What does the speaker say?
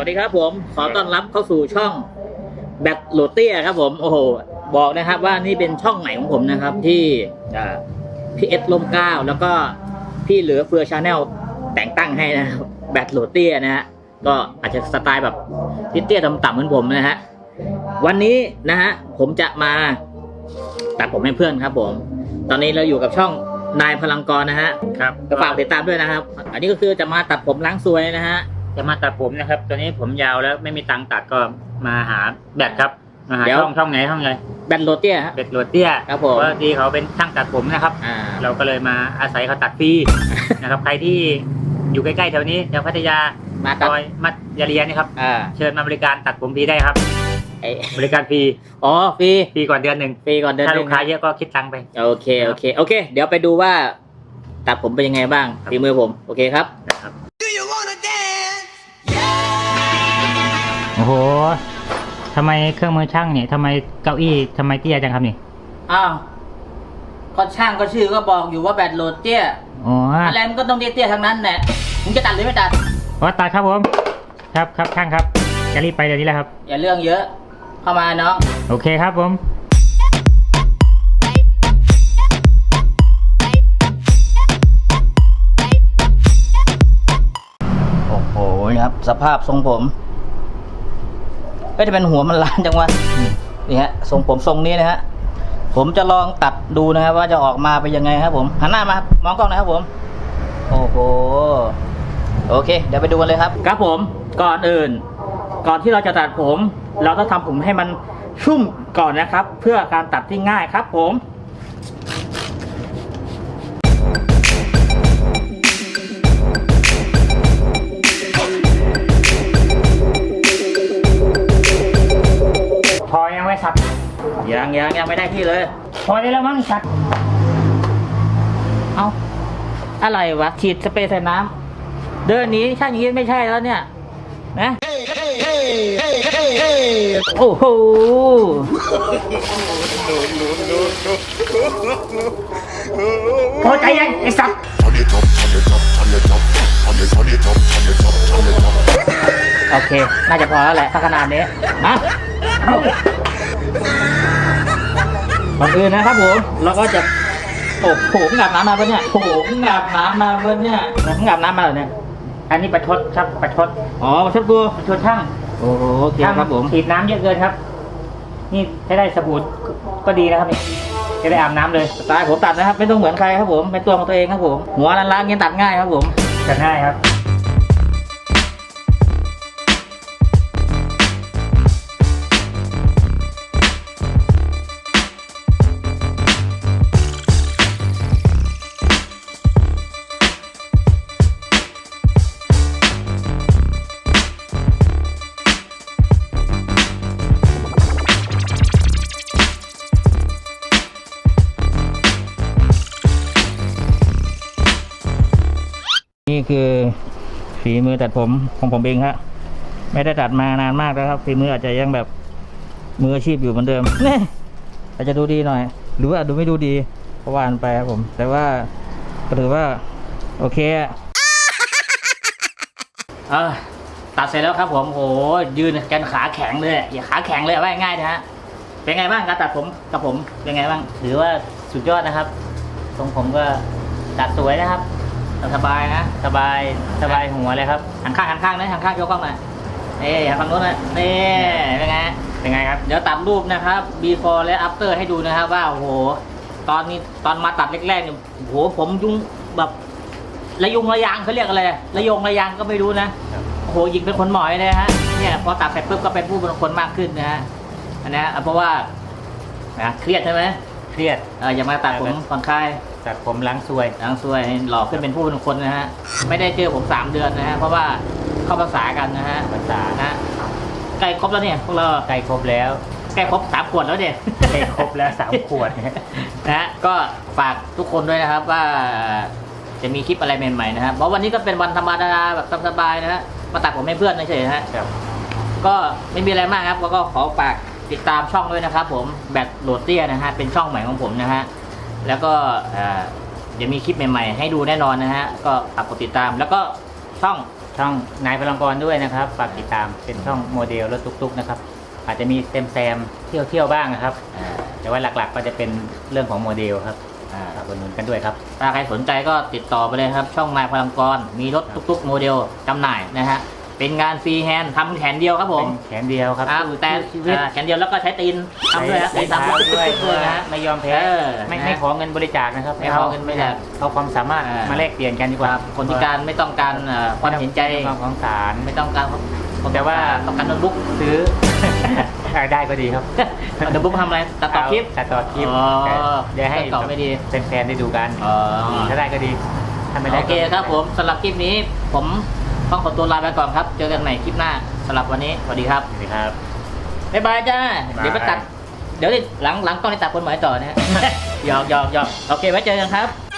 วัสดีครับผม ขอต้อนรับเข้าสู่ช่องแบทโรเตียครับผมโอ้โหบอกนะครับว่านี่เป็นช่องใหม่ของผมนะครับ ที่อ่าพี่เอสลมเกล้าแล้วก็พี่เหลือเฟือชาแนลแต่งตั้งให้นะครับแบทโรเตียนะฮะก็อาจจะสไตล์แบบเตี้ยๆต่ำๆเหมือนผมนะฮะวันนี้นะฮะผมจะมาตัดผมให้เพื่อนครับ ผม ตอนนี้เราอยู่กับช่องนายพลังกรนะฮะครับก็ฝากติดตามด้วยนะครับ อันนี้ก็คือจะมาตัดผมล้างซวยนะฮะ จะมาตัดผมนะครับ ตอนนี้ผมยาวแล้วไม่มีตังค์ตัดก็มาหาแบตครับมาหาเดี๋ยว ช่องช่องไหนช่องไหนแบนโรเตียฮะ เบ็ดโรเตี้ยครับผม เพราะที่เขาเป็นช่างตัดผมนะครับ อ่า เราก็เลยมาอาศัยเขาตัดฟรี นะครับ ใครที่อยู่ใกล้ๆแถวนี้แถวพัทยามาซตัดอยมัดยาเรียนนี่ครับ อ่าเชิญมาบริการตัดผมฟรีได้ครับ ไอ้บริการฟรีอ๋อฟรีฟรีก่อนเดือนหนึ่งฟรีก่อนเดินถ้าลูกค้าเยอะก็คิดตังค์ไป โอเคโอเคโอเค เดี๋ยวไปดูว่าตัดผมเป็นยังไงบ้างครับฝีมือผม โอเคครับ อ้โหทำไมเครื่องมือช่างเนี่ยทำไมเก้าอี้ทำไมเตี้ยจังครับนี่อ้าวก็ช่างก็ชื่อก็บอกอยู่ว่าแบนโรเตียอ๋ออะไรมันก็ต้องเตี้ยๆทั้งนั้นแหละมึงจะตัดหรือไม่ตัดว่าตัดครับผม ครับครับช่างครับจะรีบไปเดี๋ยวนี้แหละครับ อย่าเรื่องเยอะ เข้ามาน้องโอเคครับผมโอ้โหนี่ครับ สภาพทรงผม อ้ยจะเป็นหัวมันล้านจังวะนี่ฮะทรงผมทรงนี้นะฮะผมจะลองตัดดูนะครับ ว่าจะออกมาเป็นยังไงครับ ผมหันหน้ามาครับมองกล้องนะครับผม โอ้โหโอเค เดี๋ยวไปดูกันเลยครับ ครับผมก่อนอื่น ก่อนที่เราจะตัดผม เราต้องทำผมให้มันชุ่มก่อนนะครับ เพื่อการตัดที่ง่ายครับผม ยังยังไม่ได้ที่เลย พอได้แล้วมั้งสับเอาอะไรวะ ฉีดสเปรย์ใส่น้ำ เดินหนีช่างอย่างนี้ไม่ใช่แล้วเนี่ย นะ โอ้โห พอใจยังไอ้สับ Turn it up, turn it up, turn it up, turn it, turn it up, turn it up, turn it up. โอเค น่าจะพอแล้วแหละถ้าขนาดนี้มาเอา ก่อนอื่นนะครับผมเราก็จะโอ้โหมึงอาบน้ำมาปะเนี่ยโอ้โหมึงอาบน้ำมาปะเนี่ยมึงอาบน้ำมาเหรอเนี่ย อันนี้ประชดครับประชดอ๋อมาชดกูประชดช่างโอ้โหโอเคครับผมฉีดน้ำเยอะเกินครับ นี่ถ้าได้สบู่ก็ก็ดีนะครับนี่จะได้อาบน้ำเลยสไตล์ผมตัดนะครับ ไม่ต้องเหมือนใครครับผมเป็นตัวของตัวเองครับผมหัวล้านๆเงี้ยตัดง่ายครับผมจะง่ายครับ คือฝีมือตัดผมของผมเองครับไม่ได้ตัดมานานมากแล้วครับฝีมืออาจจะยังแบบมืออาชีพอยู่เหมือนเดิมเนี่ยอาจจะดูดีหน่อย หรือว่าดูไม่ดูดีก็ว่ากันไปครับผม แต่ว่าก็ถือว่า โอเคอะเออตัดเสร็จแล้วครับผมโหยืนกันขาแข็งเลยอย่าขาแข็งเลยเอาไว้ง่ายนะฮะเป็นไงบ้างการตัดผมกับผมเป็นไงบ้างถือว่าสุดยอดนะครับทรงผมก็ตัดสวยนะครับ สบายนะสบายสบายหัวเลยครับหันข้างหันข้างนะหันข้างยกกล้องหน่อยนี่หันฝั่งโน้นนะนี่เป็นไงเป็นไงครับเดี๋ยวตัดรูปนะครับ before และ after ให้ดูนะครับว่าโอ้โหตอนนี้ตอนมาตัดแรกๆเนี่ยโอ้โหผมยุ่งแบบระยุงระยางเขาเรียกอะไรระยงระยางก็ไม่รู้นะโอ้โหยิงเป็นคนหมอยเลยฮะเนี่ยพอตัดเสร็จปุ๊บก็เป็นผู้เป็นคนมากขึ้นนะฮะอันนี้เพราะว่านะเครียดใช่ไหมเครียดเอออย่ามาตัดผมผ่อนคลาย ตัดผมล้างซวยนางซวยหล่อขึ้นเป็นผู้เป็นคนนะฮะ ไม่ได้เจอผมสามเดือนนะฮะ เพราะว่าเข้าภาษากันนะฮะภาษานะใกล้ครบแล้วเนี่ยพวกเราใกล้ครบแล้วใกล้ครบสามขวดแล้วเนี่ยใกล้ครบแล้วสามขวดนะฮะก็ฝากทุกคนด้วยนะครับว่าจะมีคลิปอะไรใหม่ๆนะครับเพราะวันนี้ก็เป็นวันธรรมดาแบบสบายๆนะฮะมาตัดผมให้เพื่อนเฉยๆนะฮะครับก็ไม่มีอะไรมากครับแล้วก็ขอฝากติดตามช่องด้วยนะครับ ผมแบทโหลดเตี้ยนะฮะเป็นช่องใหม่ของผมนะฮะ แล้วก็เดี๋ยวมีคลิปใหม่ๆ ให้ดูแน่นอนนะฮะ ก็ฝากกดติดตาม แล้วก็ช่องช่องนายพลังกรด้วยนะครับ ฝากติดตามเป็นช่องโมเดลรถตุกๆนะครับ อาจจะมีเต็มแซมเที่ยวเที่ยวๆบ้างนะครับ แต่ว่าหลักๆก็จะเป็นเรื่องของโมเดลครับฝากอุดนุนกันด้วยครับ ถ้าใครสนใจก็ติดต่อไปเลยครับ ช่องนายพลังกร มีรถทุกๆ โมเดลจำหน่ายนะฮะ เป็นงานฟรีแฮนด์ทำแขนเดียวครับผมเป็นแขนเดียวครับอ่าสู้แต่ชีวิต อ่าแขนเดียวแล้วก็ใช้ตีนทำด้วยนะใช้ตีนทำเท้าทุกด้วยๆเลยนะฮะ ไม่ยอมแพ้เออไม่นะไม่ขอเงินบริจาคนะครับไม่ขอเงินบริจาคเอาความสามารถอ่าม มาแลกเปลี่ยนกันดีกว่าครับคนพิการไม่ต้องการเอ่อความเห็นใจไม่ต้องความสงสาร ไม่ต้องการแต่ว่า ต้องการโน้ตบุ๊กซื้อได้ก็ดีครับโน้ตบุ๊กทำอะไรตัดต่อคลิปตัดต่อคลิปอ๋อแต่เดี๋ยวให้ตัดต่อไม่ดีเป็นแฟนๆได้ดูกันอ๋อ ถ้าได้ก็ดีถ้าไม่ได้โอเคครับผมสำหรับคลิปนี้ผม ต้องขอตัวลาไปก่อนครับ เจอกันใหม่คลิปหน้าสำหรับวันนี้สวัสดีครับสวัสดีครับ บ๊ายบายจ้า บ๊ายบาย เดี๋ยวไปตัด เดี๋ยวหลังหลังกล้องในตัดคนหมายต่อนะฮะ หยอกหยอกหยอกโอเคไว้เจอกันครับ